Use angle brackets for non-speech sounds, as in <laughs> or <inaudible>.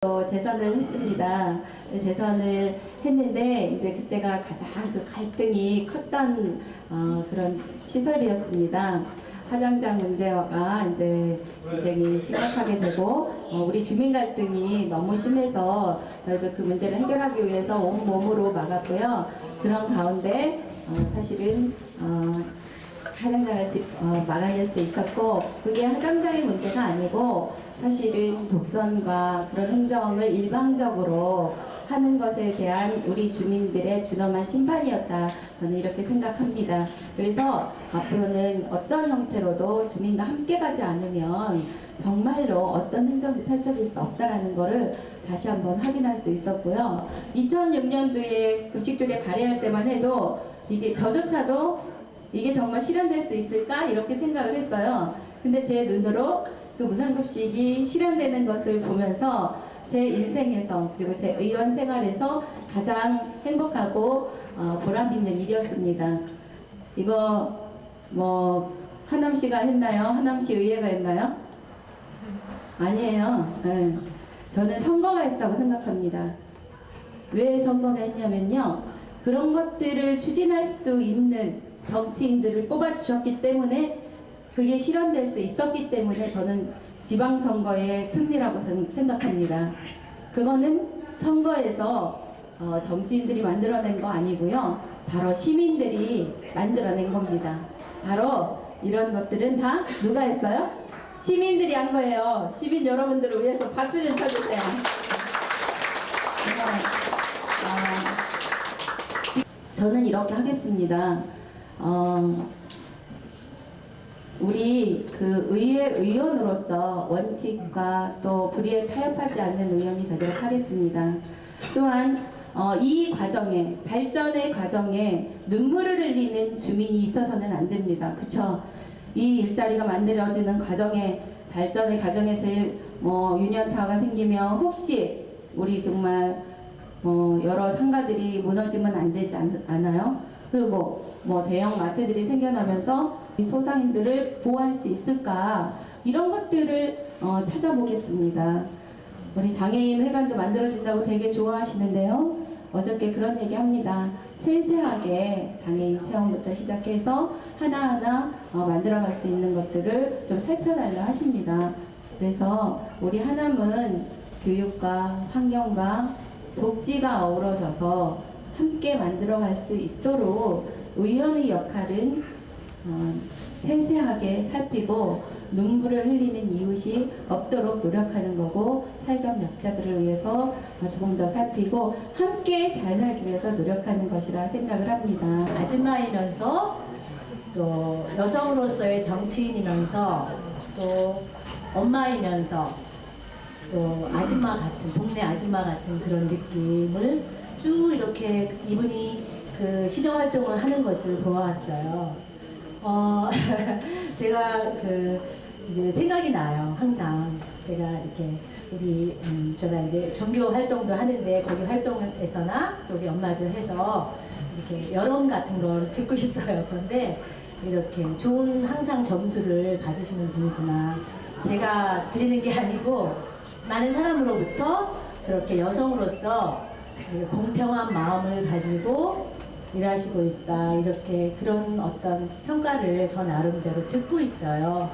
또 재선을 했습니다. 재선을 했는데 이제 그때가 가장 그 갈등이 컸던 어, 그런 시설이었습니다. 화장장 문제가 이제 굉장히 심각하게 되고 어, 우리 주민 갈등이 너무 심해서 저희도 그 문제를 해결하기 위해서 온 몸으로 막았고요. 그런 가운데 어, 사실은 어, 화장장을 지- 어, 막아낼 수 있었고 그게 화장장의 문제가 아니고 사실은 독선과 그런 행정을 일방적으로 하는 것에 대한 우리 주민들의 준엄한 심판이었다 저는 이렇게 생각합니다. 그래서 앞으로는 어떤 형태로도 주민과 함께 가지 않으면 정말로 어떤 행정이 펼쳐질 수 없다라는 것을 다시 한번 확인할 수 있었고요. 2006년도에 급식조례 발의할 때만 해도 이게 저조차도 이게 정말 실현될 수 있을까 이렇게 생각을 했어요. 근데 제 눈으로 그 무상급식이 실현되는 것을 보면서 제 인생에서 그리고 제 의원 생활에서 가장 행복하고 어, 보람 있는 일이었습니다. 이거 뭐 하남시가 했나요? 하남시 의회가 했나요? 아니에요. 예. 저는 선거가 했다고 생각합니다. 왜 선거가 했냐면요. 그런 것들을 추진할 수 있는 정치인들을 뽑아주셨기 때문에 그게 실현될 수 있었기 때문에 저는 지방선거의 승리라고 생- 생각합니다. 그거는 선거에서 어, 정치인들이 만들어낸 거 아니고요. 바로 시민들이 만들어낸 겁니다. 바로 이런 것들은 다 누가 했어요? 시민들이 한 거예요. 시민 여러분들을 위해서 박수 좀 쳐주세요. 정말, 아, 저는 이렇게 하겠습니다. 어, 우리 그 의회 의원으로서 원칙과 또 불의에 타협하지 않는 의원이 되도록 하겠습니다. 또한 어, 이 과정에 발전의 과정에 눈물을 흘리는 주민이 있어서는 안 됩니다. 그렇죠? 이 일자리가 만들어지는 과정에 발전의 과정에 제일 뭐 유년타가 생기면 혹시 우리 정말 뭐 여러 상가들이 무너지면 안 되지 않, 않아요? 그리고 뭐 대형 마트들이 생겨나면서 이 소상인들을 보호할 수 있을까 이런 것들을 어, 찾아보겠습니다. 우리 장애인 회관도 만들어진다고 되게 좋아하시는데요. 어저께 그런 얘기 합니다. 세세하게 장애인 체험부터 시작해서 하나하나 어, 만들어갈 수 있는 것들을 좀 살펴달라 하십니다. 그래서 우리 하남은 교육과 환경과 복지가 어우러져서 함께 만들어갈 수 있도록 의원의 역할은 어, 세세하게 살피고 눈물을 흘리는 이웃이 없도록 노력하는 거고 사회적 약자들을 위해서 조금 더 살피고 함께 잘 살기 위해서 노력하는 것이라 생각을 합니다. 아줌마이면서 또 여성으로서의 정치인이면서 또 엄마이면서 또 아줌마 같은 동네 아줌마 같은 그런 느낌을 쭉 이렇게 이분이 그 시정 활동을 하는 것을 보아왔어요. 어, <laughs> 제가 그 이제 생각이 나요. 항상 제가 이렇게 우리 음, 제가 이제 종교 활동도 하는데 거기 활동에서나 또 우리 엄마들 해서 이렇게 여론 같은 걸 듣고 있어요. 그런데 이렇게 좋은 항상 점수를 받으시는 분이구나. 제가 드리는 게 아니고 많은 사람으로부터 저렇게 여성으로서 공평한 마음을 가지고 일하시고 있다. 이렇게 그런 어떤 평가를 저 나름대로 듣고 있어요.